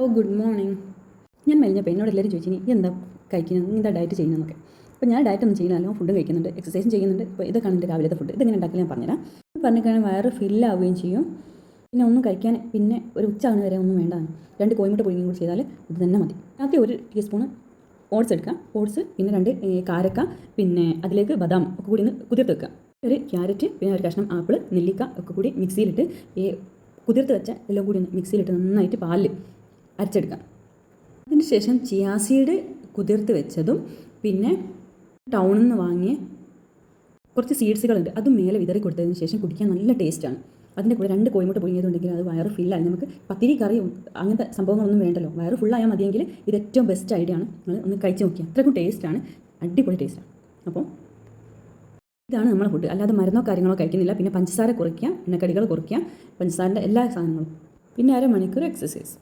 ഓ good morning. ഞാൻ മെലിഞ്ഞപ്പോൾ എന്നോട് എല്ലാവരും ചോദിച്ചു ഇനി എന്താ കഴിക്കുന്നത്? എന്താ ഡയറ്റ് ചെയ്യുന്നതെന്നൊക്കെ? അപ്പോൾ ഞാൻ ഡയറ്റ് ഒന്നും ചെയ്യുന്നില്ല ഫുഡും കഴിക്കുന്നുണ്ട് എക്സസൈസും ചെയ്യുന്നുണ്ട്. ഇപ്പോൾ ഇതൊക്കെയാണ് എന്റെ രാവിലത്തെ ഫുഡ് ഇതെങ്ങനെ ഉണ്ടാക്കാൻ ഞാൻ പറഞ്ഞുതരാം. പറഞ്ഞിട്ടാണ് വയറ് ഫില്ലാവുകയും ചെയ്യും. പിന്നെ ഒന്നും കഴിക്കാൻ പിന്നെ ഒരു ഉച്ച ആകുന്ന വരെ ഒന്നും വേണ്ടതാണ് രണ്ട് കോയിമുട്ട പുഴുങ്ങി കൂടി ചെയ്താൽ ഇത് തന്നെ മതി. ആദ്യം ഒരു ടീസ്പൂണ് ഓട്സ് എടുക്കുക. ഓട്സ് പിന്നെ രണ്ട് കാരക്ക പിന്നെ അതിലേക്ക് ബദാം ഒക്കെ കൂടി ഒന്ന് കുതിർത്ത് വെക്കുക. ഒരു ക്യാരറ്റ് പിന്നെ ഒരു കഷ്ണം ആപ്പിൾ നെല്ലിക്ക ഒക്കെ കൂടി മിക്സിയിലിട്ട് ഈ കുതിർത്ത് വെച്ച എല്ലാം കൂടി ഒന്ന് മിക്സിയിലിട്ട് നന്നായിട്ട് പാലിൽ അരച്ചെടുക്കാം. അതിനുശേഷം ചിയാസീഡ് കുതിർത്ത് വെച്ചതും പിന്നെ ടൗണിൽ നിന്ന് വാങ്ങിയ കുറച്ച് സീഡ്സുകളുണ്ട് അതും മേലെ വിതറി കൊടുത്തതിന് ശേഷം കുടിക്കാൻ നല്ല ടേസ്റ്റാണ് അതിന്റെ കൂടെ രണ്ട് കോയിമുട്ട പുഴുങ്ങിയതുണ്ടെങ്കിൽ അത് വയറ് ഫില്ലായി നമുക്ക് പത്തിരി കറിയും അങ്ങനത്തെ സംഭവങ്ങളൊന്നും വേണ്ടല്ലോ. വയറ് ഫുള്ളായാൽ മതിയെങ്കിൽ ഇത് ഏറ്റവും ബെസ്റ്റ് ഐഡിയ ആണ്. നിങ്ങൾ ഒന്ന് കഴിച്ച് നോക്കിയാൽ അത്രക്കും ടേസ്റ്റാണ് അടിപൊളി ടേസ്റ്റാണ് അപ്പോൾ ഇതാണ് നമ്മുടെ ഫുഡ് അല്ലാതെ മരുന്നോ കാര്യങ്ങളോ കഴിക്കുന്നില്ല. പിന്നെ പഞ്ചസാര കുറയ്ക്കുക. എണ്ണക്കടികൾ കുറയ്ക്കുക. പഞ്ചസാരന്റെ എല്ലാ സാധനങ്ങളും. പിന്നെ അരമണിക്കൂർ എക്സസൈസ്